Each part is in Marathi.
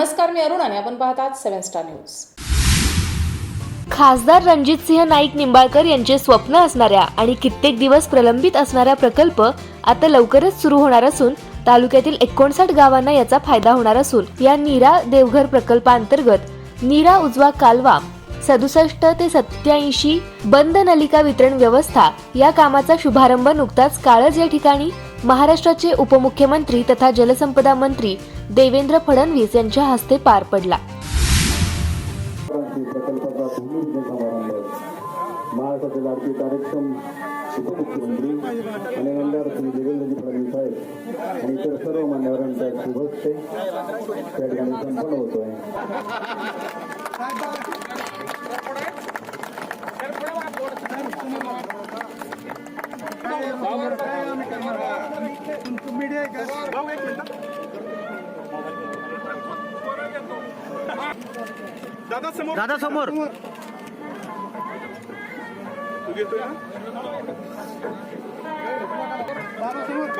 नमस्कार मी अरुण आणि आपण पाहतात सेव्हन स्टार न्यूज. खासदार रणजितसिंह नाईक निंबाळकर यांचे स्वप्न असणाऱ्या आणि कित्येक दिवस प्रलंबित असणारा प्रकल्प आता लवकरच सुरू होणार असून तालुक्यातील एकोणसाठ गावांना याचा फायदा होणार असून या नीरा देवघर प्रकल्पांतर्गत नीरा उजवा कालवा सदुसष्ट ते सत्याऐंशी बंद नलिका वितरण व्यवस्था या कामाचा शुभारंभ नुकताच काळज या ठिकाणी महाराष्ट्राचे उपमुख्यमंत्री तथा जलसंपदा मंत्री देवेंद्र फडणवीस यांच्या हस्ते पार पडला. क्रांती प्रकल्पाचा कार्यक्रम महाराष्ट्राचे लाडके कार्यक्षम उपमुख्यमंत्री आणि आमदार श्री देवेंद्रजी फडणवीस साहेब आणि इतर सर्व मान्यवरांच्या शुभेच्छे त्या ठिकाणी संपन्न होतोय दादा समोर दादा समोर तू घेतोय ना?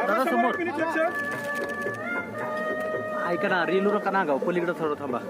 दादा समोर. ऐका ना रेलू नका ना गाव पलीकडे थोडं थांबा.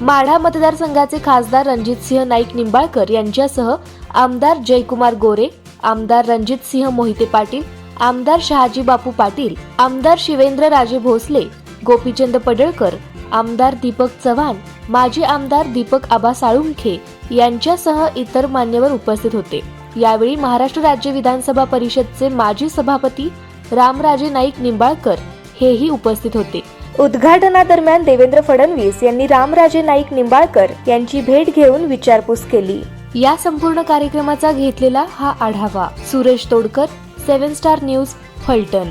माढा मतदारसंघाचे खासदार रणजितसिंह नाईक निंबाळकर यांच्यासह आमदार जयकुमार गोरे आमदार रणजितसिंह मोहिते पाटील आमदार शहाजी बापू पाटील आमदार शिवेंद्र राजे भोसले गोपीचंद पडळकर आमदार दीपक चव्हाण माजी आमदार दीपक आबा साळुंखे यांच्यासह इतर मान्यवर उपस्थित होते. यावेळी महाराष्ट्र राज्य विधानसभा परिषदचे माजी सभापती रामराजे नाईक निंबाळकर हेही उपस्थित होते. उद्घाटनादरम्यान देवेंद्र फडणवीस यांनी रामराजे नाईक निंबाळकर यांची भेट घेऊन विचारपूस केली. या संपूर्ण कार्यक्रमाचा घेतलेला हा आढावा Suresh Todkar seven star news Phaltan.